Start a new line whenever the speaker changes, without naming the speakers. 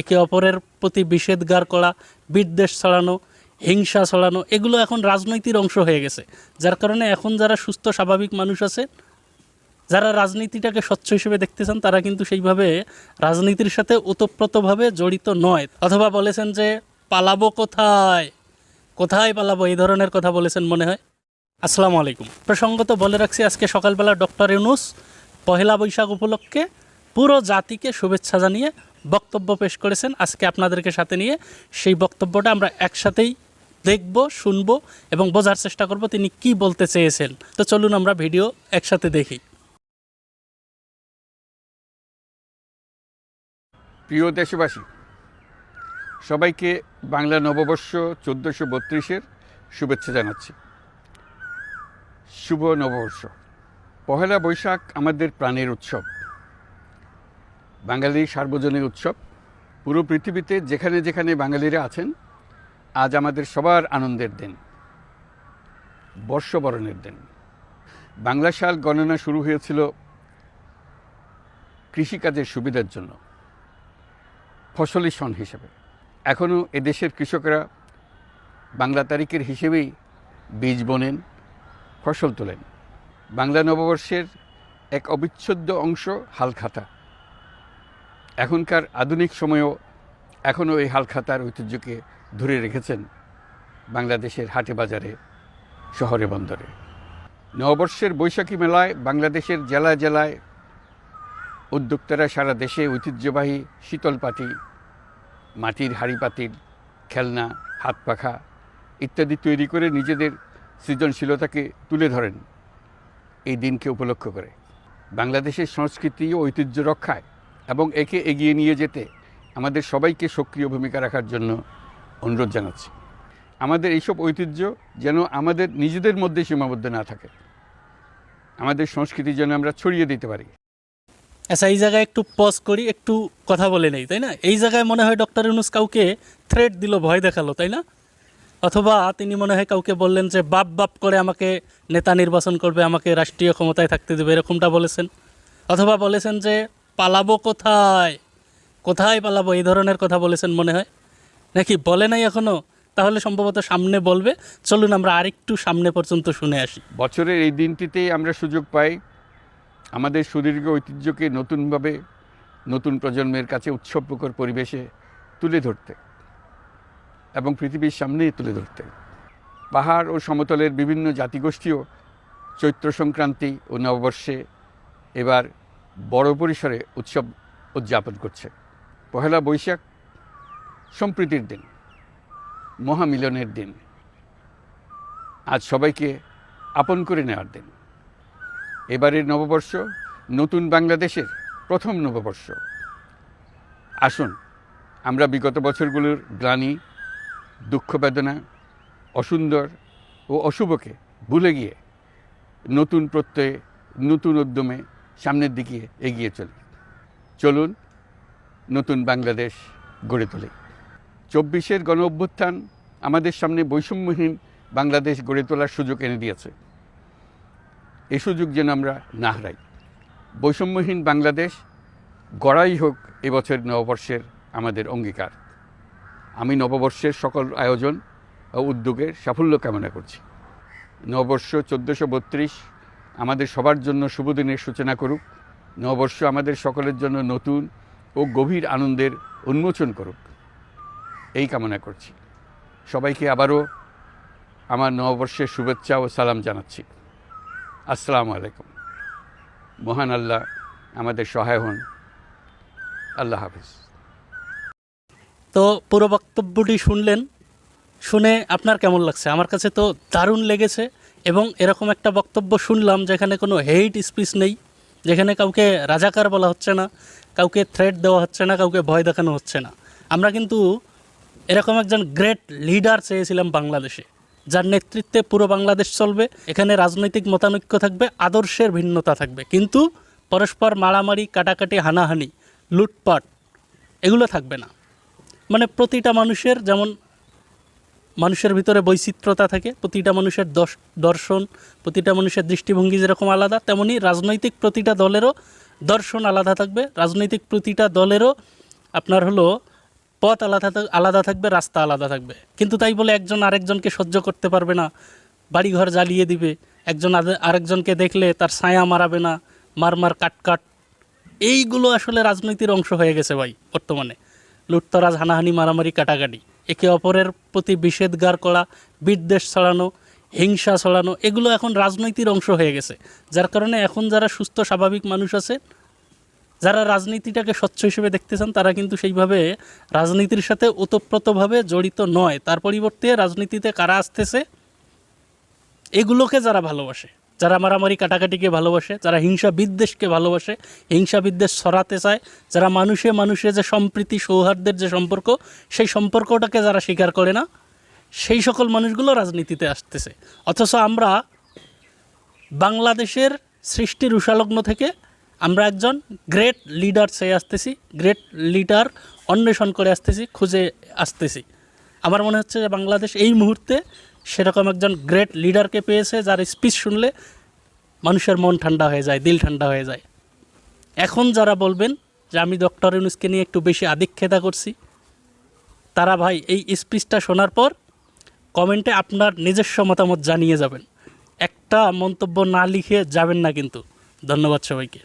একে অপরের প্রতি বিষেধগার করা, বিদ্বেষ ছড়ানো, হিংসা ছড়ানো, এগুলো এখন রাজনীতির অংশ হয়ে গেছে। যার কারণে এখন যারা সুস্থ, স্বাভাবিক মানুষ আছে, যারা রাজনীতিটাকে স্বচ্ছ হিসেবে দেখতে চান, তারা কিন্তু সেইভাবে রাজনীতির সাথে ওতপ্রোতভাবে জড়িত নয়। অথবা বলেছেন যে, পালাবো কোথায়? কোথায় পালাবো? এই ধরনের কথা বলেছেন মনে হয়। আসসালামু আলাইকুম। প্রসঙ্গত বলে রাখছি, আজকে সকালবেলা ডক্টর ইউনুস পহেলা বৈশাখ উপলক্ষে পুরো জাতিকে শুভেচ্ছা জানিয়ে বক্তব্য পেশ করেছেন। আজকে আপনাদেরকে সাথে নিয়ে সেই বক্তব্যটা আমরা একসাথেই দেখব, শুনব এবং বোঝার চেষ্টা করব তিনি কি বলতে চেয়েছেন। তো চলুন আমরা ভিডিও একসাথে দেখি।
প্রিয় দেশবাসী, সবাইকে বাংলা নববর্ষ চোদ্দোশো বত্রিশের শুভেচ্ছা জানাচ্ছি। শুভ নববর্ষ। পহেলা বৈশাখ আমাদের প্রাণের উৎসব। বাঙালির সার্বজনীন উৎসব। পুরো পৃথিবীতে যেখানে যেখানে বাঙালিরা আছেন, আজ আমাদের সবার আনন্দের দিন, বর্ষবরণের দিন। বাংলা সাল গণনা শুরু হয়েছিল কৃষিকাজের সুবিধার জন্য, ফসলি সন হিসেবে। এখনও এদেশের কৃষকরা বাংলা তারিখের হিসেবেই বীজ বোনেন, ফসল তোলেন। বাংলা নববর্ষের এক অবিচ্ছেদ্য অংশ হালখাতা। এখনকার আধুনিক সময়েও এখনও এই হালখাতার ঐতিহ্যকে ধরে রেখেছেন বাংলাদেশের হাটে বাজারে, শহরে বন্দরে। নববর্ষের বৈশাখী মেলায় বাংলাদেশের জেলায় জেলায় উদ্যোক্তারা সারা দেশে ঐতিহ্যবাহী শীতল পাটি মাটির হাঁড়ি পাতিল খেলনা হাত পাখা ইত্যাদি তৈরি করে নিজেদের সৃজনশীলতাকে তুলে ধরেন। এই দিনকে উপলক্ষ করে। বাংলাদেশের সংস্কৃতি ও ঐতিহ্য রক্ষায় এবং একে এগিয়ে নিয়ে যেতে আমাদের সবাইকে সক্রিয় ভূমিকা রাখার জন্য অনুরোধ জানাচ্ছি। আমাদের এইসব ঐতিহ্য যেন আমাদের নিজেদের মধ্যে সীমাবদ্ধ না থাকে। আমাদের সংস্কৃতি যেন আমরা ছড়িয়ে দিতে পারি।
আচ্ছা এই জায়গায় একটু পজ করি, একটু কথা বলে নেই, তাই না? এই জায়গায় মনে হয় ডক্টর ইউনুস কাউকে থ্রেট দিল, ভয় দেখাল, তাই না? অথবা তিনি মনে হয় কাউকে বললেন যে, বাপ বাপ করে আমাকে নেতা নির্বাচন করবে, আমাকে রাষ্ট্রীয় ক্ষমতায় থাকতে দেবে, এরকমটা বলেছেন। অথবা বলেছেন যে পালাবো কোথায়? কোথায় পালাবো? এই ধরনের কথা বলেছেন মনে হয়। নাকি বলে নাই এখনও তাহলে সম্ভবত সামনে বলবে। চলুন আমরা আরেকটু সামনে পর্যন্ত শুনে আসি।
বছরের এই দিনটিতেই আমরা সুযোগ পাই আমাদের সুদীর্ঘ ঐতিহ্যকে নতুনভাবে নতুন প্রজন্মের কাছে উৎসবমুখর পরিবেশে তুলে ধরতে এবং পৃথিবীর সামনেই তুলে ধরতে। পাহাড় ও সমতলের বিভিন্ন জাতিগোষ্ঠীও চৈত্র সংক্রান্তি ও নববর্ষে এবার বড় পরিসরে উৎসব উদযাপন করছে। পহেলা বৈশাখ সম্প্রীতির দিন, মহামিলনের দিন। আজ সবাইকে আপন করে নেওয়ার দিন। এবারের নববর্ষ নতুন বাংলাদেশের প্রথম নববর্ষ। আসুন, আমরা বিগত বছরগুলোর গ্লানি, দুঃখ বেদনা, অসুন্দর ও অশুভকে ভুলে গিয়ে নতুন প্রত্যয়ে, নতুন উদ্যমে সামনের দিকে এগিয়ে চলি। চলুন নতুন বাংলাদেশ গড়ে তুলি। চব্বিশের গণ অভ্যুত্থান আমাদের সামনে বৈষম্যহীন বাংলাদেশ গড়ে তোলার সুযোগ এনে দিয়েছে। এ সুযোগ যেন আমরা না হারাই। বৈষম্যহীন বাংলাদেশ গড়াই হোক এবছর নববর্ষের আমাদের অঙ্গীকার। আমি নববর্ষের সকল আয়োজন ও উদ্যোগের সাফল্য কামনা করছি। নববর্ষ চোদ্দোশো বত্রিশ আমাদের সবার জন্য শুভদিনের সূচনা করুক। নববর্ষ আমাদের সকলের জন্য নতুন ও গভীর আনন্দের উন্মোচন করুক। এই কামনা করছি। সবাইকে আবারও আমার নববর্ষের শুভেচ্ছা ও সালাম জানাচ্ছি। আসসালামু আলাইকুম। মহান আল্লাহ আমাদের সহায় হন। আল্লাহ হাফিজ।
তো পুরো বক্তব্যটি শুনলেন। শুনে আপনার কেমন লাগছে? আমার কাছে তো দারুণ লেগেছে। এবং এরকম একটা বক্তব্য শুনলাম যেখানে কোনো হেইট স্পিচ নেই, যেখানে কাউকে রাজাকার বলা হচ্ছে না, কাউকে থ্রেট দেওয়া হচ্ছে না, কাউকে ভয় দেখানো হচ্ছে না। আমরা কিন্তু এরকম একজন গ্রেট লিডার চেয়েছিলাম বাংলাদেশে, যার নেতৃত্বে পুরো বাংলাদেশ চলবে, এখানে রাজনৈতিক মতানৈক্য থাকবে, আদর্শের ভিন্নতা থাকবে। কিন্তু পরস্পর মারামারি, কাটাকাটি, হানাহানি, লুটপাট, এগুলো থাকবে না। মানে প্রতিটা মানুষের যেমন মানুষের ভিতরে বৈচিত্র্যতা থাকে, প্রতিটা মানুষের দর্শন, প্রতিটা মানুষের দৃষ্টিভঙ্গি যেরকম আলাদা, তেমনি রাজনৈতিক প্রতিটা দলেরও দর্শন আলাদা থাকবে। রাজনৈতিক প্রতিটা দলেরও আপনার হলো পথ আলাদা আলাদা থাকবে, রাস্তা আলাদা থাকবে। কিন্তু তাই বলে একজন আরেকজনকে সহ্য করতে পারবে না, বাড়িঘর জ্বালিয়ে দিবে। একজন আরেকজনকে দেখলে তার ছায়া মারাবে না মারমার মার কাট কাট। এইগুলো আসলে রাজনীতির অংশ হয়ে গেছে ভাই বর্তমানে। লুটতরাজ, হানাহানি, মারামারি, কাটাকাটি। একে অপরের প্রতি বিষেধগার করা, বিদ্বেষ ছড়ানো, হিংসা ছড়ানো, এগুলো এখন রাজনীতির অংশ হয়ে গেছে। যার কারণে এখন যারা সুস্থ, স্বাভাবিক মানুষ আছে, যারা রাজনীতিটাকে স্বচ্ছ হিসেবে দেখতে চান, তারা কিন্তু সেইভাবে রাজনীতির সাথে ওতপ্রোতভাবে জড়িত নয়। তার পরিবর্তে রাজনীতিতে কারা আসতেছে, এগুলোকে যারা ভালোবাসে যারা মারামারি কাটাকাটিকে ভালোবাসে, যারা হিংসা বিদ্বেষকে ভালোবাসে, হিংসা বিদ্বেষ ছড়াতে চায়, যারা মানুষে মানুষে যে সম্প্রীতি, সৌহার্দ্যের যে সম্পর্ক, সেই সম্পর্কটাকে যারা স্বীকার করে না, সেই সকল মানুষগুলো রাজনীতিতে আসতেছে। অথচ আমরা বাংলাদেশের সৃষ্টির উষালগ্ন থেকে আমরা একজন গ্রেট লিডার চেয়ে আসতেছি গ্রেট লিডার অন্বেষণ করে আসতেছি, খুঁজে আসতেছি। আমার মনে হচ্ছে যে বাংলাদেশ এই মুহূর্তে সেরকম একজন গ্রেট লিডারকে পেয়েছে, যার স্পিচ শুনলে মানুষের মন ঠান্ডা হয়ে যায়, দিল ঠান্ডা হয়ে যায়। এখন যারা বলবেন যে আমি ডক্টর ইউনুসকে নিয়ে একটু বেশি আদিক্ষেতা করছি, তারা ভাই এই স্পিচটা শোনার পর কমেন্টে আপনার নিজস্ব মতামত জানিয়ে যাবেন। একটা মন্তব্য না লিখে যাবেন না কিন্তু। ধন্যবাদ সবাইকে।